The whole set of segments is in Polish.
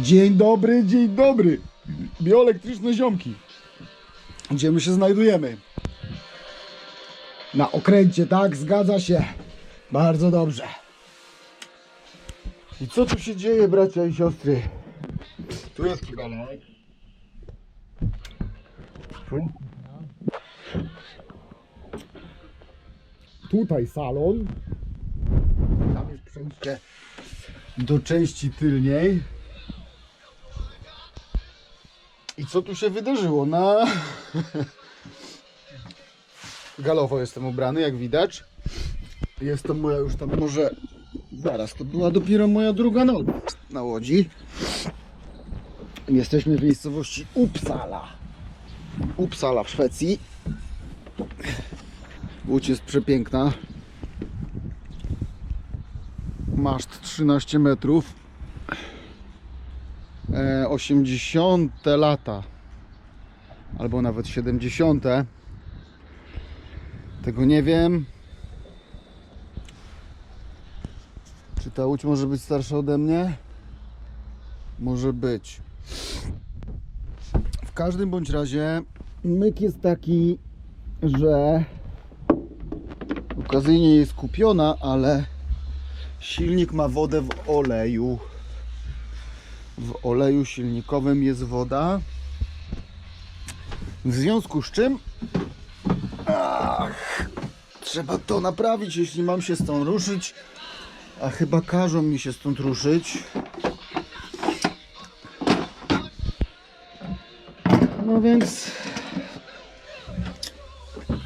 Dzień dobry, dzień dobry. Bioelektryczne ziomki. Gdzie my się znajdujemy? Na okręcie, tak? Zgadza się. Bardzo dobrze. I co tu się dzieje, bracia i siostry? Tu jest. Tu. Tutaj salon. Tam jest przejście do części tylniej. I co tu się wydarzyło? Na galowo jestem ubrany, jak widać. Jest to moja już tam może zaraz, to była dopiero moja druga noc na łodzi. Jesteśmy w miejscowości Uppsala. Uppsala w Szwecji. Łódź jest przepiękna. Maszt 13 metrów. E, 80 lata. Albo nawet 70. Tego nie wiem. Czy ta łódź może być starsza ode mnie? Może być. W każdym bądź razie myk jest taki, że okazyjnie jest kupiona, ale silnik ma wodę w oleju. W oleju silnikowym jest woda. W związku z czym ach, trzeba to naprawić, jeśli mam się stąd ruszyć. A chyba każą mi się stąd ruszyć. No więc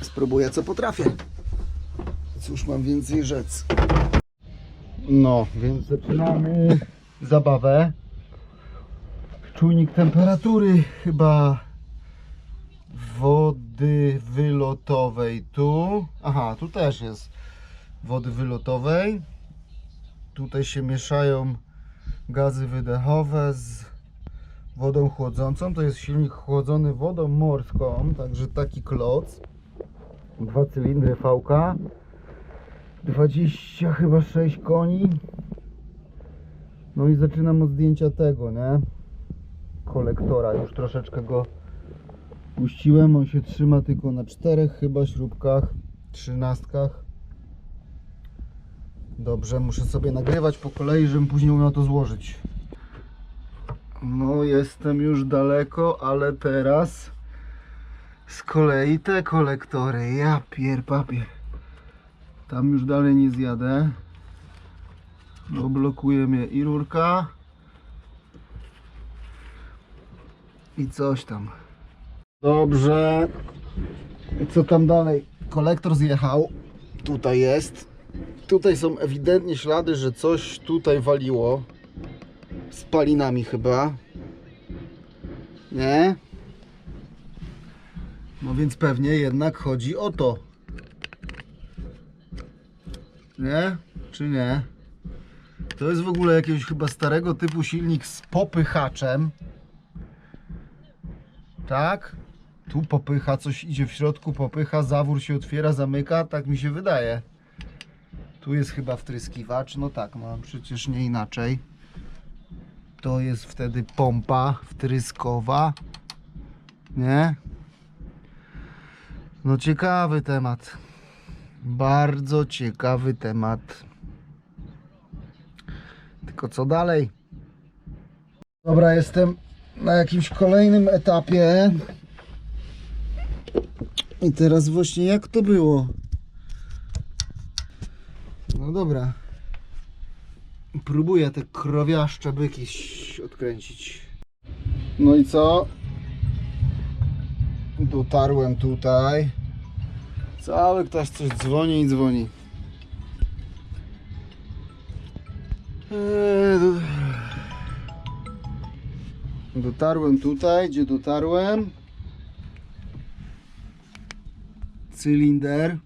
spróbuję co potrafię. Cóż mam więcej rzec. No, więc zaczynamy zabawę. Czujnik temperatury chyba wody wylotowej tu. Aha, tu też jest wody wylotowej. Tutaj się mieszają gazy wydechowe z wodą chłodzącą. To jest silnik chłodzony wodą morską, także taki kloc. Dwa cylindry VK. 20 chyba 6 koni. No i zaczynam od zdjęcia tego, nie? Kolektora. Już troszeczkę go puściłem. On się trzyma tylko na czterech chyba śrubkach, trzynastkach. Dobrze, muszę sobie nagrywać po kolei, żebym później umiał to złożyć. No, jestem już daleko, ale teraz z kolei te kolektory. Ja pier papier. Tam już dalej nie zjadę. Bo blokuje mnie i rurka. I coś tam. Dobrze. Co tam dalej? Kolektor zjechał. Tutaj jest. Tutaj są ewidentnie ślady, że coś tutaj waliło. Spalinami chyba. Nie? No więc pewnie jednak chodzi o to. Nie? Czy nie? To jest w ogóle jakiegoś chyba starego typu silnik z popychaczem. Tak? Tu popycha, coś idzie w środku, popycha, zawór się otwiera, zamyka, tak mi się wydaje. Tu jest chyba wtryskiwacz, no tak, mam przecież nie inaczej. To jest wtedy pompa wtryskowa. Nie? No ciekawy temat. Bardzo ciekawy temat. Tylko co dalej? Dobra, jestem na jakimś kolejnym etapie. I teraz właśnie jak to było? No dobra. Próbuję te krowiaszcze byki odkręcić. No i co? Dotarłem tutaj. Cały ktoś coś dzwoni i dzwoni. Eee, Dotarłem tutaj, gdzie dotarłem. Cylinder.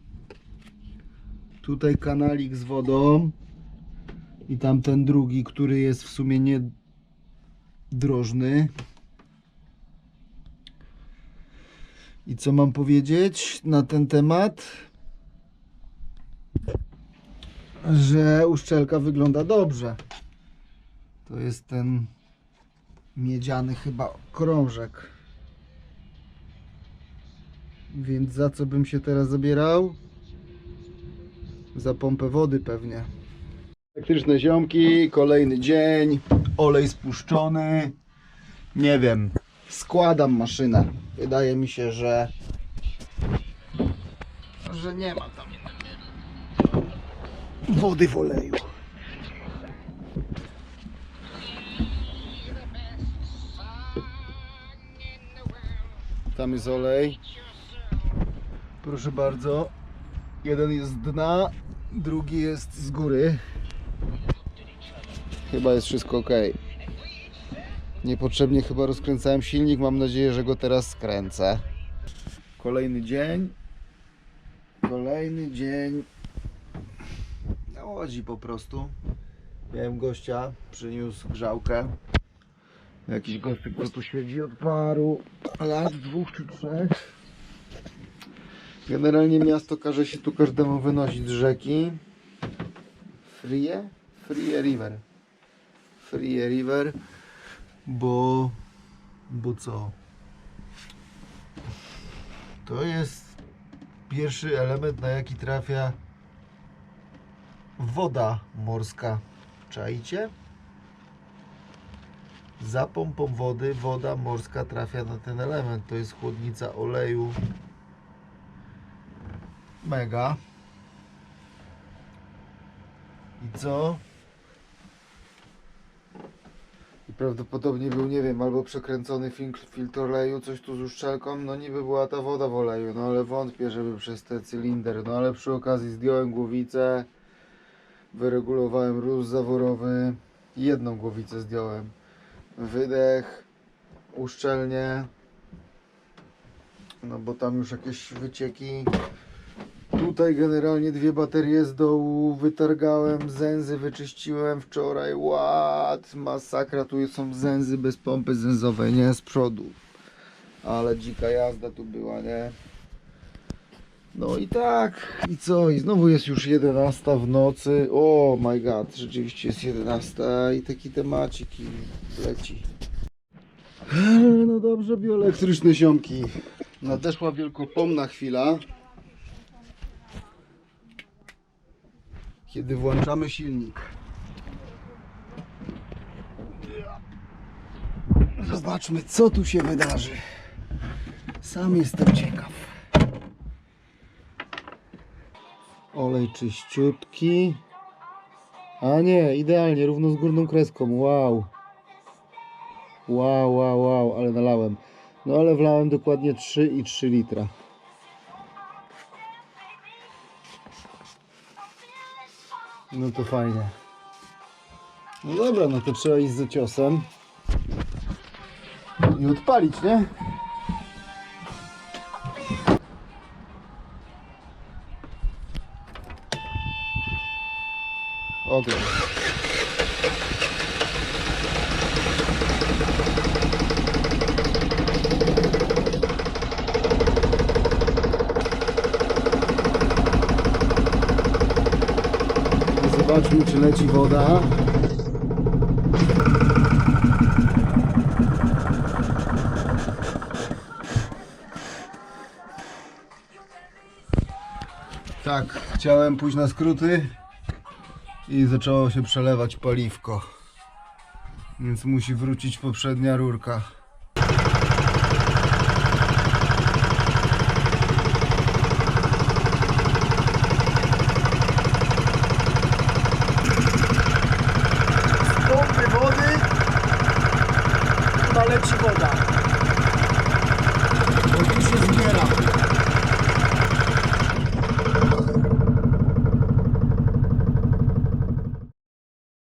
Tutaj kanalik z wodą. I tamten drugi, który jest w sumie nie drożny. I co mam powiedzieć na ten temat? Że uszczelka wygląda dobrze. To jest ten miedziany chyba krążek. Więc za co bym się teraz zabierał? Za pompę wody pewnie. Elektryczne ziomki, kolejny dzień, olej spuszczony. Nie wiem, składam maszynę. Wydaje mi się, że że nie ma tam wody w oleju. Tam jest olej. Proszę bardzo. Jeden jest z dna, drugi jest z góry. Chyba jest wszystko ok. Niepotrzebnie chyba rozkręcałem silnik. Mam nadzieję, że go teraz skręcę. Kolejny dzień. Kolejny dzień na łodzi po prostu. Miałem gościa, przyniósł grzałkę. Jakiś gościk, co tu siedzi od paru lat, dwóch czy trzech. Generalnie miasto każe się tu każdemu wynosić z rzeki. Frie? Frie River. Frie River, bo... bo co? To jest pierwszy element, na jaki trafia woda morska. Czajcie? Za pompą wody woda morska trafia na ten element. To jest chłodnica oleju. Mega. I co? I prawdopodobnie był, nie wiem, albo przekręcony filtr, oleju, coś tu z uszczelką, no niby była ta woda w oleju, no ale wątpię, żeby przez ten cylinder, no ale przy okazji zdjąłem głowicę, wyregulowałem róz zaworowy, jedną głowicę zdjąłem, wydech, uszczelnie, no bo tam już jakieś wycieki, Tutaj generalnie dwie baterie z dołu. Wytargałem, zęzy wyczyściłem wczoraj, ład, masakra, tu są zęzy bez pompy zęzowej, nie, z przodu. Ale dzika jazda tu była, nie? No i tak, i co, i znowu jest już 11 w nocy, o oh my god, rzeczywiście jest 11 i taki temacik i leci. No dobrze, bioelektryczne ziomki. Nadeszła wielkopomna chwila. kiedy włączamy silnik. Zobaczmy, co tu się wydarzy. Sam jestem ciekaw. Olej czyściutki. A nie, idealnie, równo z górną kreską. Wow. Wow, wow, wow, ale nalałem. No ale wlałem dokładnie 3,3 litra. No to fajnie. No dobra, no to trzeba iść za ciosem. I odpalić, nie? Ogień. Zobaczmy, czy leci woda. Tak, chciałem pójść na skróty i zaczęło się przelewać paliwko. Więc musi wrócić poprzednia rurka. pompy wody chyba leci woda.